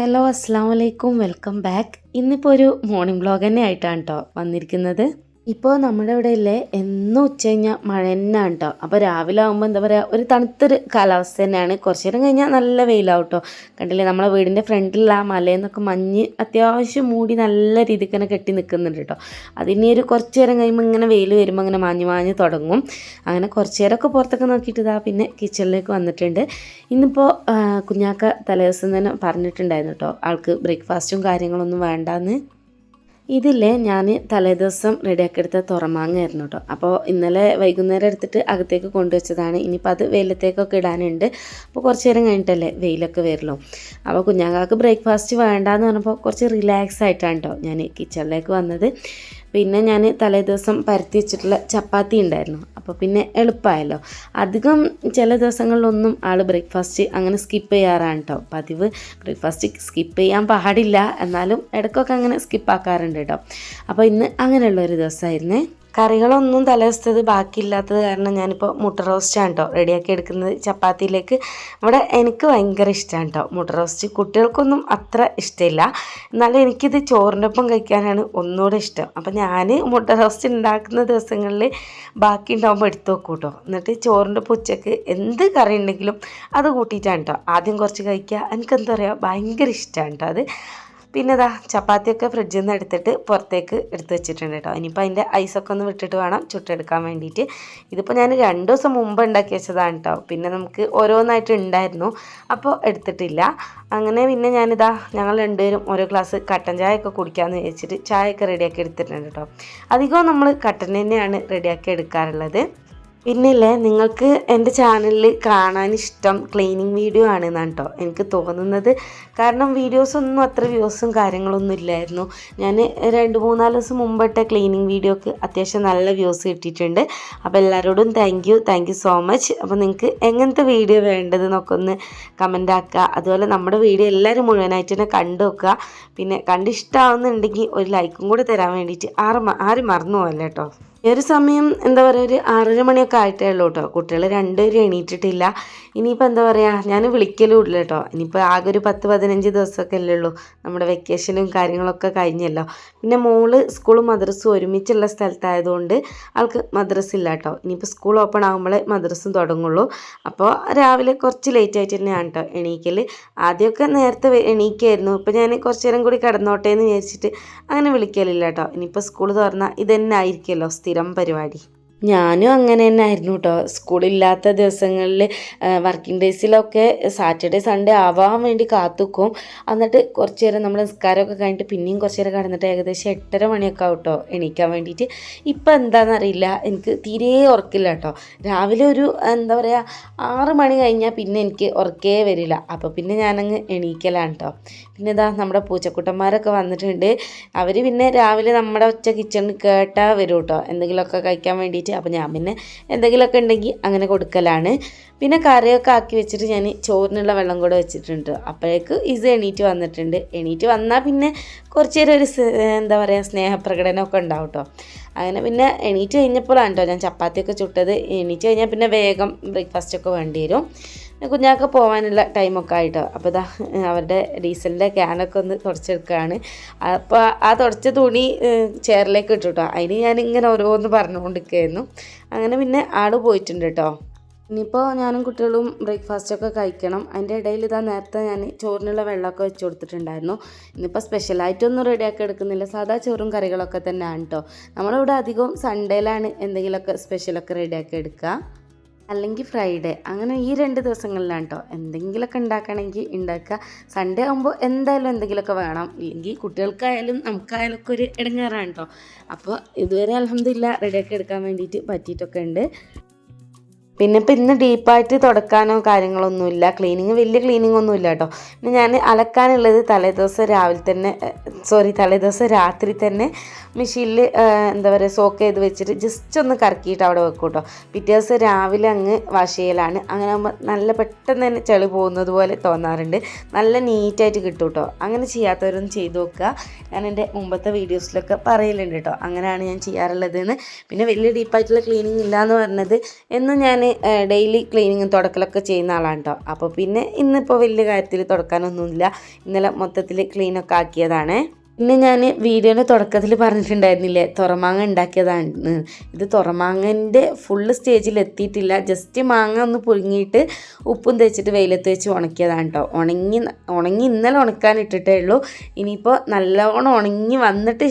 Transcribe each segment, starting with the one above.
Hello അസ്സാം വലൈക്കും welcome back ഇന്നിപ്പോൾ ഒരു മോർണിംഗ് വ്ളോഗ് തന്നെ ആയിട്ടാണ് കേട്ടോ വന്നിരിക്കുന്നത്. ഇപ്പോൾ നമ്മുടെ ഇവിടെ ഇല്ലേ എന്നും ഉച്ച കഴിഞ്ഞാൽ മഴ തന്നെയാണ് കേട്ടോ അപ്പോൾ രാവിലെ ആകുമ്പോൾ എന്താ പറയുക ഒരു തണുത്തൊരു കാലാവസ്ഥ തന്നെയാണ്. കുറച്ച് നേരം കഴിഞ്ഞാൽ നല്ല വെയിലാവും കേട്ടോ കണ്ടില്ലേ നമ്മളെ വീടിന്റെ ഫ്രണ്ടിലുള്ള ആ മലയെന്നൊക്കെ മഞ്ഞ് അത്യാവശ്യം മൂടി നല്ല രീതിക്ക് തന്നെ കെട്ടി നിൽക്കുന്നുണ്ട് കേട്ടോ അതിനി ഒരു കുറച്ച് നേരം കഴിയുമ്പോൾ ഇങ്ങനെ വെയിൽ വരുമ്പോൾ അങ്ങനെ മാഞ്ഞ് മാഞ്ഞ് തുടങ്ങും. അങ്ങനെ കുറച്ച് നേരമൊക്കെ പുറത്തൊക്കെ നോക്കിയിട്ട് ഇതാ പിന്നെ കിച്ചണിലേക്ക് വന്നിട്ടുണ്ട്. ഇന്നിപ്പോൾ കുഞ്ഞാക്ക തലേദിവസം തന്നെ പറഞ്ഞിട്ടുണ്ടായിരുന്നു കേട്ടോ ആൾക്ക് ബ്രേക്ക്ഫാസ്റ്റും കാര്യങ്ങളൊന്നും വേണ്ടാന്ന്. ഇതില്ലേ ഞാൻ തലേദിവസം റെഡിയാക്കി എടുത്ത തുറമാങ്ങയായിരുന്നു കേട്ടോ അപ്പോൾ ഇന്നലെ വൈകുന്നേരം എടുത്തിട്ട് അകത്തേക്ക് കൊണ്ടുവച്ചതാണ്. ഇനിയിപ്പോൾ അത് വെയിലത്തേക്കൊക്കെ ഇടാനുണ്ട്. അപ്പോൾ കുറച്ച് നേരം കഴിഞ്ഞിട്ടല്ലേ വെയിലൊക്കെ വരുള്ളൂ. അപ്പോൾ കുഞ്ഞാങ്ങൾക്ക് ബ്രേക്ക്ഫാസ്റ്റ് വേണ്ടാന്ന് പറഞ്ഞപ്പോൾ കുറച്ച് റിലാക്സ് ആയിട്ടാണ് കേട്ടോ ഞാൻ കിച്ചണിലേക്ക് വന്നത്. പിന്നെ ഞാൻ തലേദിവസം പരത്തി വെച്ചിട്ടുള്ള ചപ്പാത്തി ഉണ്ടായിരുന്നു. അപ്പോൾ പിന്നെ എളുപ്പമായല്ലോ അധികം ചില ദിവസങ്ങളിലൊന്നും ആൾ ബ്രേക്ക്ഫാസ്റ്റ് അങ്ങനെ സ്കിപ്പ് ചെയ്യാറാണ് കേട്ടോ പതിവ് ബ്രേക്ക്ഫാസ്റ്റ് സ്കിപ്പ് ചെയ്യാൻ പാടില്ല. എന്നാലും ഇടയ്ക്കൊക്കെ അങ്ങനെ സ്കിപ്പ് ആക്കാറുണ്ട് കേട്ടോ അപ്പോൾ ഇന്ന് അങ്ങനെയുള്ള ഒരു ദിവസമായിരുന്നേ. കറികളൊന്നും തലേദിവസത്തത് ബാക്കിയില്ലാത്തത് കാരണം ഞാനിപ്പോൾ മുട്ട റോസ്റ്റാണ് കേട്ടോ റെഡിയാക്കി എടുക്കുന്നത്. ചപ്പാത്തിയിലേക്ക്. ഇവിടെ എനിക്ക് ഭയങ്കര ഇഷ്ടമാണ് കേട്ടോ മുട്ട റോസ്റ്റ് കുട്ടികൾക്കൊന്നും അത്ര ഇഷ്ടമില്ല. എന്നാലും എനിക്കിത് ചോറിന്റെ ഒപ്പം കഴിക്കാനാണ് ഒന്നുകൂടെ ഇഷ്ടം. അപ്പം ഞാൻ മുട്ട റോസ്റ്റ് ഉണ്ടാക്കുന്ന ദിവസങ്ങളിൽ ബാക്കി ഉണ്ടാകുമ്പോൾ എടുത്ത് വെക്കും കേട്ടോ എന്നിട്ട് ചോറിന്റെ ഒപ്പം ഉച്ചയ്ക്ക് എന്ത് കറി ഉണ്ടെങ്കിലും അത് കൂട്ടിയിട്ടാണ് കേട്ടോ ആദ്യം കുറച്ച് കഴിക്കുക എനിക്കെന്താ പറയുക ഭയങ്കര ഇഷ്ടമാണ് കേട്ടോ അത്. പിന്നെ ഇതാ ചപ്പാത്തിയൊക്കെ ഫ്രിഡ്ജിൽ നിന്ന് എടുത്തിട്ട് പുറത്തേക്ക് എടുത്ത് വെച്ചിട്ടുണ്ട് കേട്ടോ. ഇനിയിപ്പോൾ അതിന്റെ ഐസൊക്കെ ഒന്ന് വിട്ടിട്ട് വേണം ചുട്ടെടുക്കാൻ വേണ്ടിയിട്ട് ഇതിപ്പോൾ ഞാൻ രണ്ട് ദിവസം മുമ്പ് ഉണ്ടാക്കി വെച്ചതാണ് കേട്ടോ. പിന്നെ നമുക്ക് ഓരോന്നായിട്ട് ഉണ്ടായിരുന്നു. അപ്പോൾ എടുത്തിട്ടില്ല. അങ്ങനെ പിന്നെ ഞാനിതാ ഞങ്ങൾ രണ്ടുപേരും ഓരോ ഗ്ലാസ് കട്ടൻ ചായ ഒക്കെ കുടിക്കാമെന്ന് വെച്ചിട്ട് ചായയൊക്കെ റെഡിയാക്കി എടുത്തിട്ടുണ്ട് കേട്ടോ. അധികവും നമ്മൾ കട്ടൻ തന്നെയാണ് റെഡിയാക്കി എടുക്കാറുള്ളത്. പിന്നില്ലേ നിങ്ങൾക്ക് എന്റെ ചാനലിൽ കാണാൻ ഇഷ്ടം ക്ലീനിങ് വീഡിയോ ആണെന്നാണ് കേട്ടോ എനിക്ക് തോന്നുന്നത്. കാരണം വീഡിയോസൊന്നും അത്ര വ്യൂസും കാര്യങ്ങളൊന്നും ഇല്ലായിരുന്നു. ഞാൻ രണ്ട് മൂന്നാൽ ദിവസം മുമ്പിട്ട ക്ലീനിങ് വീഡിയോക്ക് അത്യാവശ്യം നല്ല വ്യൂസ് കിട്ടിയിട്ടുണ്ട്. അപ്പോൾ എല്ലാവരോടും thank you thank you so much അപ്പോൾ നിങ്ങൾക്ക് എങ്ങനത്തെ വീഡിയോ വേണ്ടതെന്നൊക്കെ ഒന്ന് കമന്റ് ആക്കുക. അതുപോലെ നമ്മുടെ വീഡിയോ എല്ലാവരും മുഴുവനായിട്ട് തന്നെ കണ്ടു നോക്കുക. പിന്നെ കണ്ടിഷ്ടമാവുന്നുണ്ടെങ്കിൽ ഒരു ലൈക്കും കൂടി തരാൻ വേണ്ടിയിട്ട് ആറ് ആരും മറന്നു പോകല്ലേ കേട്ടോ ഈ ഒരു സമയം എന്താ പറയുക ഒരു ആറര മണിയൊക്കെ ആയിട്ടേ ഉള്ളൂ കേട്ടോ കുട്ടികൾ രണ്ടുപേരും എണീറ്റിട്ടില്ല. ഇനിയിപ്പോൾ എന്താ പറയുക ഞാൻ വിളിക്കലും ഇല്ല കേട്ടോ ഇനിയിപ്പോൾ ആകെ ഒരു പത്ത് പതിനഞ്ച് ദിവസമൊക്കെ അല്ലേ ഉള്ളൂ. നമ്മുടെ വെക്കേഷനും കാര്യങ്ങളൊക്കെ കഴിഞ്ഞല്ലോ. പിന്നെ മോൾ സ്കൂളും മദ്രസും ഒരുമിച്ചുള്ള സ്ഥലത്തായതുകൊണ്ട് ആൾക്ക് മദ്രസ ഇല്ല കേട്ടോ ഇനിയിപ്പോൾ സ്കൂൾ ഓപ്പൺ ആകുമ്പോഴേ മദ്രസും തുടങ്ങുള്ളൂ. അപ്പോൾ രാവിലെ കുറച്ച് ലേറ്റ് ആയിട്ട് തന്നെയാണ് കേട്ടോ എണീക്കൽ ആദ്യമൊക്കെ നേരത്തെ എണീക്കായിരുന്നു. ഇപ്പോൾ ഞാൻ കുറച്ച് നേരം കൂടി കിടന്നോട്ടെ എന്ന് വിചാരിച്ചിട്ട് അങ്ങനെ വിളിക്കലില്ല കേട്ടോ ഇനിയിപ്പോൾ സ്കൂൾ തുറന്നാൽ ഇതന്നെ ആയിരിക്കുമല്ലോ സ്ഥിരം പരിപാടി. ഞാനും അങ്ങനെ തന്നെ ആയിരുന്നു കേട്ടോ സ്കൂളില്ലാത്ത ദിവസങ്ങളിൽ വർക്കിംഗ് ഡേയ്സിലൊക്കെ സാറ്റർഡേ സൺഡേ ആവാൻ വേണ്ടി കാത്തുക്കും. എന്നിട്ട് കുറച്ച് നേരം നമ്മൾ നിസ്കാരമൊക്കെ കഴിഞ്ഞിട്ട് പിന്നെയും കുറച്ച് നേരം കടന്നിട്ട് ഏകദേശം എട്ടര മണിയൊക്കെ ആവും കേട്ടോ എണീക്കാൻ വേണ്ടിയിട്ട്. ഇപ്പം എന്താണെന്നറിയില്ല എനിക്ക് തീരെ ഉറക്കില്ല കേട്ടോ രാവിലെ ഒരു എന്താ പറയുക ആറ് മണി കഴിഞ്ഞാൽ പിന്നെ എനിക്ക് ഉറക്കേ വരില്ല. അപ്പോൾ പിന്നെ ഞാനങ്ങ് എണീക്കലാണ് കേട്ടോ പിന്നെ ഇതാ നമ്മുടെ പൂച്ചക്കുട്ടന്മാരൊക്കെ വന്നിട്ടുണ്ട്. അവർ പിന്നെ രാവിലെ നമ്മുടെ ഒച്ച കിച്ചണിൽ കേട്ടാൽ വരും കേട്ടോ എന്തെങ്കിലുമൊക്കെ കഴിക്കാൻ വേണ്ടിയിട്ട് അപ്പോൾ ഞാൻ പിന്നെ എന്തെങ്കിലുമൊക്കെ ഉണ്ടെങ്കിൽ അങ്ങനെ കൊടുക്കലാണ്. പിന്നെ കറിയൊക്കെ ആക്കി വെച്ചിട്ട് ഞാൻ ചോറിനുള്ള വെള്ളം കൂടെ വെച്ചിട്ടുണ്ട്. അപ്പോഴേക്ക് ഇത് എണീറ്റ് വന്നിട്ടുണ്ട്. എണീറ്റ് വന്നാൽ പിന്നെ കുറച്ച് നേരം ഒരു എന്താ പറയുക സ്നേഹപ്രകടനമൊക്കെ ഉണ്ടാവും കേട്ടോ അങ്ങനെ പിന്നെ എണീറ്റ് കഴിഞ്ഞപ്പോഴാണ് കേട്ടോ ഞാൻ ചപ്പാത്തിയൊക്കെ ചുട്ടത്. എണീറ്റ് കഴിഞ്ഞാൽ പിന്നെ വേഗം ബ്രേക്ക്ഫാസ്റ്റ് ഒക്കെ വേണ്ടി വരും. കുഞ്ഞാക്ക് പോകാനുള്ള ടൈമൊക്കെ ആയിട്ടോ. അപ്പോൾ ഇതാ അവരുടെ ഡീസലിന്റെ ക്യാനൊക്കെ ഒന്ന് തുടച്ചെടുക്കുകയാണ് അപ്പോൾ ആ തുടച്ച തുണി ചെയറിലേക്ക് ഇട്ടു കേട്ടോ അതിന് ഞാൻ ഇങ്ങനെ ഓരോന്ന് പറഞ്ഞുകൊണ്ടിരിക്കുകയായിരുന്നു. അങ്ങനെ പിന്നെ ആൾ പോയിട്ടുണ്ട് കേട്ടോ ഇനിയിപ്പോൾ ഞാനും കുട്ടികളും ബ്രേക്ക്ഫാസ്റ്റൊക്കെ കഴിക്കണം. അതിന്റെ ഇടയിൽ ഇതാ നേരത്തെ ഞാൻ ചോറിനുള്ള വെള്ളമൊക്കെ വെച്ച് കൊടുത്തിട്ടുണ്ടായിരുന്നു. ഇന്നിപ്പോൾ സ്പെഷ്യലായിട്ടൊന്നും റെഡിയാക്കി എടുക്കുന്നില്ല. സാധാ ചോറും കറികളൊക്കെ തന്നെയാണ് കേട്ടോ നമ്മളിവിടെ അധികം സൺഡേയിലാണ് എന്തെങ്കിലുമൊക്കെ സ്പെഷ്യലൊക്കെ റെഡിയാക്കി എടുക്കുക. അല്ലെങ്കിൽ ഫ്രൈഡേ. അങ്ങനെ ഈ രണ്ട് ദിവസങ്ങളിലാണ് കേട്ടോ എന്തെങ്കിലുമൊക്കെ ഉണ്ടാക്കണമെങ്കിൽ ഉണ്ടാക്കുക. സൺഡേ ആകുമ്പോൾ എന്തായാലും എന്തെങ്കിലുമൊക്കെ വേണം. ഇല്ലെങ്കിൽ കുട്ടികൾക്കായാലും നമുക്കായാലും ഒക്കെ ഒരു ഇടങ്ങേറാണ് കേട്ടോ അപ്പോൾ ഇതുവരെ അലഹമില്ല റെഡിയാക്കി എടുക്കാൻ വേണ്ടിയിട്ട് പറ്റിയിട്ടൊക്കെ ഉണ്ട്. പിന്നെ ഇപ്പം ഇന്ന് ഡീപ്പായിട്ട് തുടക്കാനോ കാര്യങ്ങളൊന്നുമില്ല. ക്ലീനിങ് വലിയ ക്ലീനിങ് ഒന്നും ഇല്ല കേട്ടോ പിന്നെ ഞാൻ അലക്കാനുള്ളത് തലേദിവസം രാവിലെ തന്നെ സോറി തലേദിവസം രാത്രി തന്നെ മെഷീനിൽ എന്താ പറയുക സോക്ക് ചെയ്ത് വെച്ചിട്ട് ജസ്റ്റ് ഒന്ന് കറക്കിയിട്ട് അവിടെ വെക്കും കേട്ടോ പിറ്റേ ദിവസം രാവിലെ അങ്ങ് വാഷ് ചെയ്യലാണ്. അങ്ങനെ ആകുമ്പോൾ നല്ല പെട്ടെന്ന് തന്നെ ചെളി പോകുന്നത് പോലെ തോന്നാറുണ്ട്. നല്ല നീറ്റായിട്ട് കിട്ടും കേട്ടോ അങ്ങനെ ചെയ്യാത്തവരൊന്നും ചെയ്തു നോക്കുക. ഞാൻ എന്റെ മുമ്പത്തെ വീഡിയോസിലൊക്കെ പറയലുണ്ട് കേട്ടോ അങ്ങനെയാണ് ഞാൻ ചെയ്യാറുള്ളതെന്ന്. പിന്നെ വലിയ ഡീപ്പായിട്ടുള്ള ക്ലീനിങ് ഇല്ല എന്ന് പറഞ്ഞത് എന്നും ഞാൻ ഡെയിലി ക്ലീനിങ്ങും തുടക്കലൊക്കെ ചെയ്യുന്ന ആളാണ് കേട്ടോ അപ്പോൾ പിന്നെ ഇന്നിപ്പോൾ വലിയ കാര്യത്തിൽ തുടക്കാനൊന്നുമില്ല. ഇന്നലെ മൊത്തത്തിൽ ക്ലീനൊക്കെ ആക്കിയതാണ്. പിന്നെ ഞാൻ വീഡിയോയുടെ തുടക്കത്തിൽ പറഞ്ഞിട്ടുണ്ടായിരുന്നില്ലേ? തുറമാങ്ങ ഉണ്ടാക്കിയതാണ് ഇത് തുറമാങ്ങന്റെ ഫുള്ള് സ്റ്റേജിൽ എത്തിയിട്ടില്ല. ജസ്റ്റ് മാങ്ങ ഒന്ന് പുഴുങ്ങിയിട്ട് ഉപ്പും തേച്ചിട്ട് വെയിലത്ത് വെച്ച് ഉണക്കിയതാണ് കേട്ടോ ഉണങ്ങി ഉണങ്ങി ഇന്നലെ ഉണക്കാൻ ഇട്ടിട്ടേ ഉള്ളൂ. ഇനിയിപ്പോൾ നല്ലോണം ഉണങ്ങി വന്നിട്ട്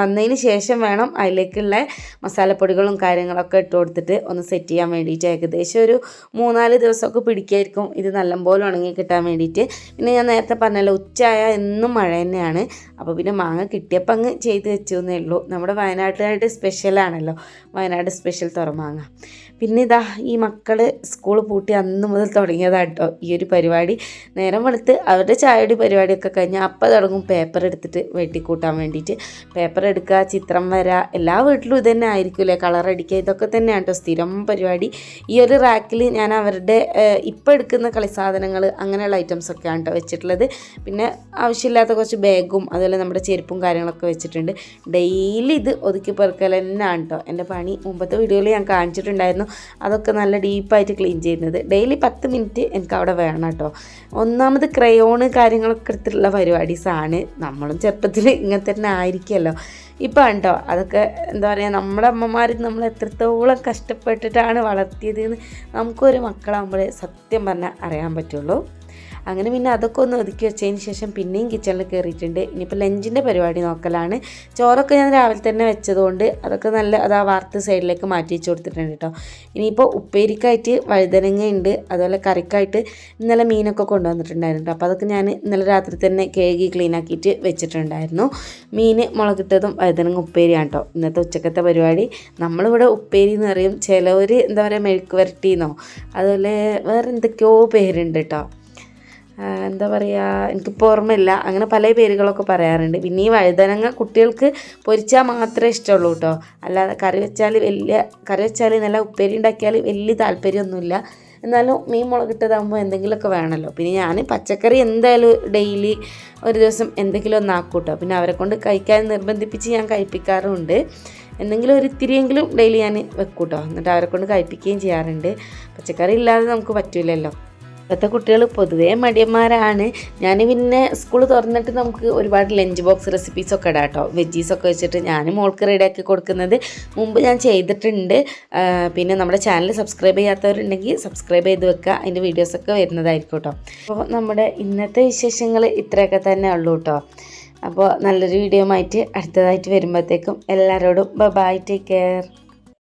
വന്നതിന് ശേഷം വേണം അതിലേക്കുള്ള മസാലപ്പൊടികളും കാര്യങ്ങളൊക്കെ ഇട്ട് കൊടുത്തിട്ട് ഒന്ന് സെറ്റ് ചെയ്യാൻ വേണ്ടിയിട്ട്. ഏകദേശം ഒരു മൂന്നാൽ ദിവസമൊക്കെ പിടിക്കായിരിക്കും. ഇത് നല്ലപോലെ ഉണങ്ങി കിട്ടാൻ വേണ്ടിയിട്ട്. പിന്നെ ഞാൻ നേരത്തെ പറഞ്ഞല്ലോ ഉച്ചയായ എന്നും മഴ തന്നെയാണ്. അപ്പോൾ പിന്നെ മാങ്ങ കിട്ടിയപ്പോൾ അങ്ങ് ചെയ്ത് വെച്ചു എന്നേ ഉള്ളൂ. നമ്മുടെ വയനാട്ടുകാരുടെ സ്പെഷ്യലാണല്ലോ വയനാട് സ്പെഷ്യൽ തുറമാങ്ങ പിന്നെ ഇതാ ഈ മക്കൾ സ്കൂൾ പൂട്ടി അന്ന് മുതൽ തുടങ്ങിയതാണ് കേട്ടോ ഈ ഒരു പരിപാടി. നേരം വെളുത്ത് അവരുടെ ചായയുടെ പരിപാടിയൊക്കെ കഴിഞ്ഞാൽ അപ്പം തുടങ്ങും പേപ്പർ എടുത്തിട്ട് വെട്ടിക്കൂട്ടാൻ വേണ്ടിയിട്ട്. പേപ്പർ എടുക്കുക ചിത്രം വര എല്ലാ വീട്ടിലും ഇതുതന്നെ ആയിരിക്കില്ലേ? കളർ അടിക്കുക ഇതൊക്കെ തന്നെയാണ് കേട്ടോ സ്ഥിരം പരിപാടി. ഈ ഒരു റാക്കിൽ ഞാൻ അവരുടെ ഇപ്പം എടുക്കുന്ന കളി സാധനങ്ങൾ അങ്ങനെയുള്ള ഐറ്റംസ് ഒക്കെയാണ് കേട്ടോ വെച്ചിട്ടുള്ളത്. പിന്നെ ആവശ്യമില്ലാത്ത കുറച്ച് ബാഗും അതുപോലെ നമ്മുടെ ചെരുപ്പും കാര്യങ്ങളൊക്കെ വെച്ചിട്ടുണ്ട്. ഡെയിലി ഇത് ഒതുക്കി പെറുക്കൽ തന്നെയാണ് കേട്ടോ എന്റെ പണി മുമ്പത്തെ വീഡിയോയിൽ ഞാൻ കാണിച്ചിട്ടുണ്ടായിരുന്നു. അതൊക്കെ നല്ല ഡീപ്പായിട്ട് ക്ലീൻ ചെയ്യുന്നത്. ഡെയിലി പത്ത് മിനിറ്റ് എനിക്ക് അവിടെ വേണം കേട്ടോ ഒന്നാമത് ക്രയോണ് കാര്യങ്ങളൊക്കെ എടുത്തിട്ടുള്ള പരിപാടീസാണ് നമ്മളും ചെറുപ്പത്തിൽ ഇങ്ങനെ തന്നെ ആയിരിക്കുമല്ലോ ഇപ്പം ഉണ്ടോ അതൊക്കെ എന്താ പറയുക നമ്മുടെ അമ്മമാർ നമ്മൾ എത്രത്തോളം കഷ്ടപ്പെട്ടിട്ടാണ് വളർത്തിയതെന്ന് നമുക്കൊരു മക്കളാകുമ്പോൾ സത്യം പറഞ്ഞാൽ അറിയാൻ പറ്റുള്ളൂ. അങ്ങനെ പിന്നെ അതൊക്കെ ഒന്ന് ഒതുക്കി വെച്ചതിന് ശേഷം പിന്നെയും കിച്ചണിൽ കയറിയിട്ടുണ്ട് ഇനിയിപ്പോൾ ലഞ്ചിന്റെ പരിപാടി നോക്കലാണ്. ചോറൊക്കെ ഞാൻ രാവിലെ തന്നെ വെച്ചതുകൊണ്ട് അതൊക്കെ നല്ല അത് ആ വാർത്ത സൈഡിലേക്ക് മാറ്റി വെച്ച് കൊടുത്തിട്ടുണ്ട് കേട്ടോ ഇനിയിപ്പോൾ ഉപ്പേരിക്കായിട്ട് വഴുതനങ്ങ ഉണ്ട് അതുപോലെ കറിക്കായിട്ട് ഇന്നലെ മീനൊക്കെ കൊണ്ടുവന്നിട്ടുണ്ടായിരുന്നു അപ്പോൾ അതൊക്കെ ഞാൻ ഇന്നലെ രാത്രി തന്നെ കേകി ക്ലീൻ ആക്കിയിട്ട് വെച്ചിട്ടുണ്ടായിരുന്നു. മീൻ മുളകിട്ടതും വഴുതനങ്ങ ഉപ്പേരിയാണ് കേട്ടോ ഇന്നത്തെ ഉച്ചക്കത്തെ പരിപാടി. നമ്മളിവിടെ ഉപ്പേരി എന്ന് പറയും ചിലവർ എന്താ പറയുക മെഴുക്ക് വരട്ടിന്നോ? അതുപോലെ വേറെ എന്തൊക്കെയോ പേരുണ്ട് കേട്ടോ എന്താ പറയുക എനിക്കിപ്പോൾ ഓർമ്മയില്ല. അങ്ങനെ പല പേരുകളൊക്കെ പറയാറുണ്ട്. പിന്നെ ഈ വഴുതനങ്ങ കുട്ടികൾക്ക് പൊരിച്ചാൽ മാത്രമേ ഇഷ്ടമുള്ളൂ കേട്ടോ അല്ലാതെ കറി വെച്ചാൽ വലിയ കറി വെച്ചാൽ നല്ല ഉപ്പേരി ഉണ്ടാക്കിയാൽ വലിയ താല്പര്യമൊന്നുമില്ല. എന്നാലും മീൻ മുളകിട്ടതാകുമ്പോൾ എന്തെങ്കിലുമൊക്കെ വേണമല്ലോ പിന്നെ ഞാൻ പച്ചക്കറി എന്തായാലും ഡെയിലി ഒരു ദിവസം എന്തെങ്കിലും ഒന്ന് കേട്ടോ പിന്നെ അവരെ കൊണ്ട് കഴിക്കാൻ നിർബന്ധിപ്പിച്ച് ഞാൻ കഴിപ്പിക്കാറുമുണ്ട്. എന്തെങ്കിലും ഒരു ഇത്തിരിയെങ്കിലും ഡെയിലി ഞാൻ വെക്കും കേട്ടോ എന്നിട്ട് അവരെ കൊണ്ട് കഴിപ്പിക്കുകയും ചെയ്യാറുണ്ട്. പച്ചക്കറി ഇല്ലാതെ നമുക്ക് പറ്റില്ലല്ലോ ഇപ്പോഴത്തെ കുട്ടികൾ പൊതുവേ മടിയന്മാരാണ്. ഞാൻ പിന്നെ സ്കൂൾ തുറന്നിട്ട് നമുക്ക് ഒരുപാട് ലഞ്ച് ബോക്സ് റെസിപ്പീസ് ഒക്കെ ഇടാം കേട്ടോ വെജീസൊക്കെ വെച്ചിട്ട് ഞാൻ മോൾക്ക് റെഡിയാക്കി കൊടുക്കുന്നത്. മുമ്പ് ഞാൻ ചെയ്തിട്ടുണ്ട്. പിന്നെ നമ്മുടെ ചാനൽ സബ്സ്ക്രൈബ് ചെയ്യാത്തവരുണ്ടെങ്കിൽ സബ്സ്ക്രൈബ് ചെയ്ത് വെക്കുക. അതിന്റെ വീഡിയോസൊക്കെ വരുന്നതായിരിക്കും കേട്ടോ അപ്പോൾ നമ്മുടെ ഇന്നത്തെ വിശേഷങ്ങൾ ഇത്രയൊക്കെ തന്നെ ഉള്ളൂ കേട്ടോ അപ്പോൾ നല്ലൊരു വീഡിയോ ആയിട്ട് അടുത്തതായിട്ട് വരുമ്പോഴത്തേക്കും എല്ലാവരോടും ബൈ ടേക്ക് കെയർ